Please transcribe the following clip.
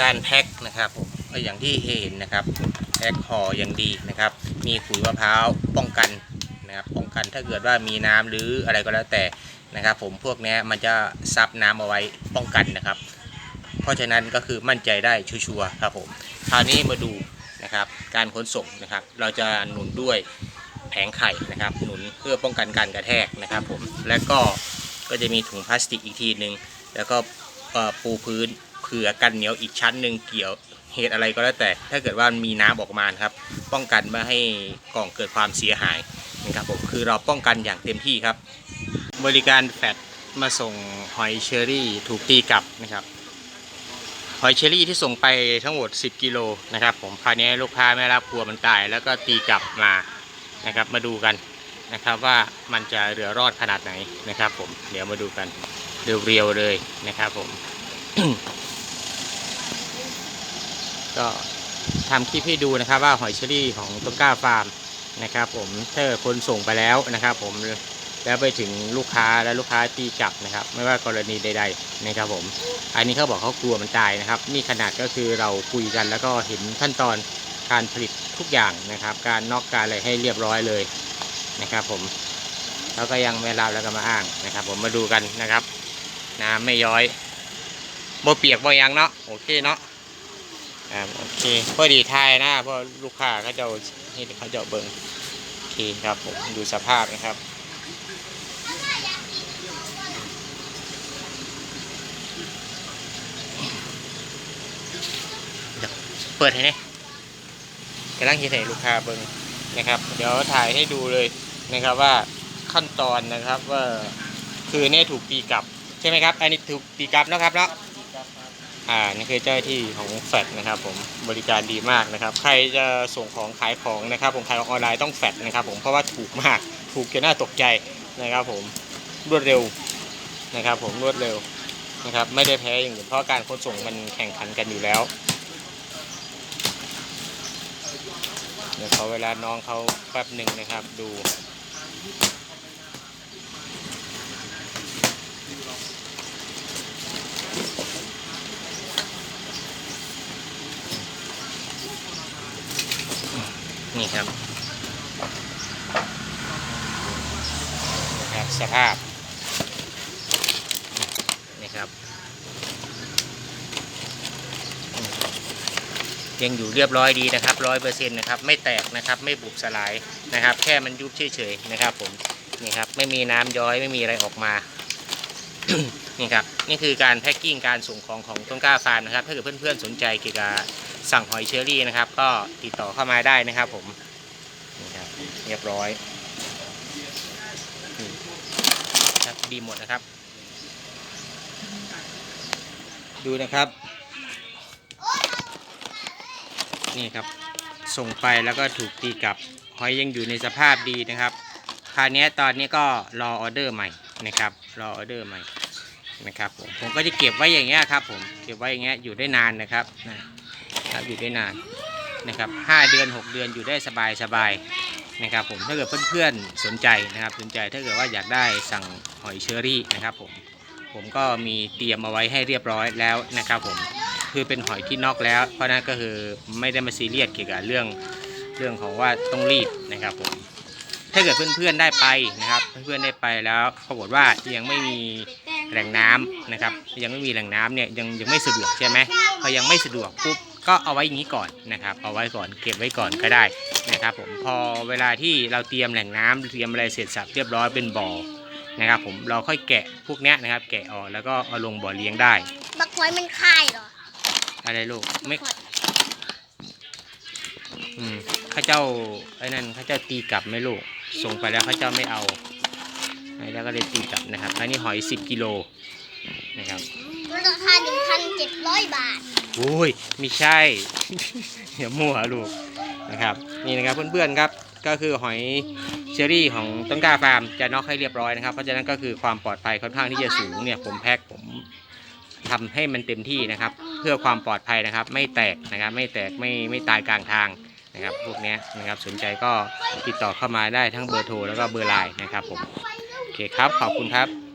การแพ็คนะครับอย่างที่เห็นนะครับแพ็คห่ออย่างดีนะครับ มีขุยมะพร้าวป้องกันนะครับป้องกันถ้าเกิดว่ามีน้ำหรืออะไรก็แล้วแต่นะครับ ผมพวกนี้มันจะซับน้ำเอาไว้ป้องกันนะครับ เพราะฉะนั้นก็คือมั่นใจได้ชัวร์ๆครับผมคราวนี้มาดูนะครับ การขนส่งนะครับ เราจะหนุนด้วยแผงไข่นะครับ หนุนเพื่อป้องกันการกระแทกนะครับ ผมและก็ก็จะมีถุงพลาสติกอีกทีหนึ่งแล้วก็ปูพื้น ผื่อกันเหนียวอีกชั้นหนึ่งเกี่ยวเหตุอะไรก็แล้วแต่ ถ้าเกิดว่ามีน้ำออกมาครับ ป้องกันไม่ให้กล่องเกิดความเสียหายนะครับผมคือเราป้องกันอย่างเต็มที่ครับ บริการแฟดมาส่งหอยเชอรี่ถูกตีกลับนะครับหอยเชอรี่ที่ส่งไปทั้งหมด 10 กิโลนะครับผมคราวนี้ลูกค้าไม่รับกลัวมันตาย แล้วก็ตีกลับมานะครับมาดูกันนะครับว่ามันจะเหลือรอดขนาดไหนนะครับผมเดี๋ยวมาดูกันเรียวๆเลยนะครับผม ก็ทำคลิปให้ดูนะครับว่าหอยเชอรี่ของต้นกล้าฟาร์มนะครับ ผมถ้าคนส่งไปแล้วนะครับ ผมแล้วไปถึงลูกค้าแล้วลูกค้าตีกลับนะครับ ไม่ว่ากรณีใด ๆ นะครับ ผม อันนี้เขาบอกเขากลัวมันตายนะครับ นี่ขนาดก็คือเราคุยกันแล้วก็เห็นขั้นตอนการผลิตทุกอย่างนะครับ การนอกการอะไรให้เรียบร้อยเลยนะครับ ผมแล้วก็ยังไม่รับแล้วก็มาอ้างนะครับ ผมมาดูกันนะครับน้ำไม่ย้อยบ่เปียกบ่ยังเนาะโอเคเนาะ อ่าโอเคพอดีทายนะเพราะลูกค้าเขาจะเอานี่เขาจะเอาเบิ่งโอเคครับผมดูสภาพนะครับเปิดให้เนี่ยกำลังคิดให้ลูกค้าเบิ่งนะครับ เดี๋ยวถ่ายให้ดูเลยนะครับว่าขั้นตอนนะครับว่าคือเนี่ยถูกตีกลับ ใช่ไหมครับ อันนี้ถูกตีกลับนะครับเนาะ อ่านี่คือเจ้าหน้าที่ของแฟดนะครับผมบริการดีมากนะครับ ใครจะส่งของขายของนะครับ ผมขายของออนไลน์ต้องแฟดนะครับ ผมเพราะว่าถูกมากถูกจนน่าตกใจนะครับ ผมรวดเร็วนะครับ ผมรวดเร็วนะครับ ไม่ได้แพ้อย่างอื่นเพราะการขนส่งมันแข่งขันกันอยู่แล้วเดี๋ยวขอเวลาน้องเขาแป๊บหนึ่งนะครับ ดู นี่ครับนะครับ สภาพ นี่ครับ ยังอยู่เรียบร้อยดีนะครับร้อยเปอร์เซ็นต์นะครับ ไม่แตกนะครับ ไม่บุบสลายนะครับ แค่มันยุบเฉยๆนะครับ ผม นี่ครับ ไม่มีน้ำย้อย ไม่มีอะไรออกมานี่ครับ นี่คือการแพ็กกิ้งการส่งของของต้นกล้าฟาร์มนะครับ ถ้าเกิดเพื่อนๆสนใจเกี่ยวกับ สั่งหอยเชอรี่นะครับ ก็ติดต่อเข้ามาได้นะครับผมนี่ครับเรียบร้อยครับดีหมดนะครับ ดูนะครับ นี่ครับส่งไปแล้วก็ถูกตีกลับหอยยังอยู่ในสภาพดีนะครับคราวนี้ตอนนี้ก็รอออเดอร์ใหม่นะครับ รอออเดอร์ใหม่นะครับผมผมก็จะเก็บไว้อย่างเงี้ยครับผมเก็บไว้อย่างเงี้ยอยู่ได้นานนะครับนะ ครับอยู่ได้นานนะครับห้าเดือนหกเดือนอยู่ได้สบายสบายนะครับผมถ้าเกิดเพื่อนๆสนใจนะครับสนใจถ้าเกิดว่าอยากได้สั่งหอยเชอรี่นะครับผมผมก็มีเตรียมเอาไว้ให้เรียบร้อยแล้วนะครับผมคือเป็นหอยที่นอกแล้ว เพราะนั้นก็คือไม่ได้มาซีเรียสเกี่ยวกับเรื่องเรื่องของว่าต้องรีบนะครับผมถ้าเกิดเพื่อนๆได้ไปนะครับ เพื่อนๆได้ไปแล้วปรากฏว่ายังไม่มีแหล่งน้ำนะครับ ยังไม่มีแหล่งน้ำเนี่ยยังยังไม่สะดวกใช่ไหมพอยังไม่สะดวกปุ๊บ ก็เอาไว้อย่างนี้ก่อนนะครับ เอาไว้ก่อนเก็บไว้ก่อนก็ได้นะครับ ผมพอเวลาที่เราเตรียมแหล่งน้ำเตรียมอะไรเสร็จสับเรียบร้อยเป็นบ่อนะครับผมเราค่อยแกะพวกเนี้ยนะครับ แกะออกแล้วก็เอาลงบ่อเลี้ยงได้บักหอยมันคายเหรออะไรลูกไม่อืมเข้าเจ้าไอ้นั่นเข้าเจ้าตีกลับไหม่ลูกส่งไปแล้วเข้าเจ้าไม่เอาแล้วก็เลยตีกลับนะครับอันนี้หอย 10กิโลนะครับ็ดร้อยบาทอุ้ยไม่ใช่ อย่ามั่วลูกนะครับ นี่นะครับเพื่อนๆครับ ก็คือหอยเชอรี่ของต้นกล้าฟาร์มจะน็อกให้เรียบร้อยนะครับ เพราะฉะนั้นก็คือความปลอดภัยค่อนข้างที่จะสูงเนี่ยผมแพ็คผมทำให้มันเต็มที่นะครับ เพื่อความปลอดภัยนะครับ ไม่แตกนะครับ ไม่แตกไม่ไม่ตายกลางทางนะครับ พวกนี้นะครับสนใจก็ติดต่อเข้ามาได้ทั้งเบอร์โทรแล้วก็เบอร์ไลน์นะครับผมโอเคครับขอบคุณครับ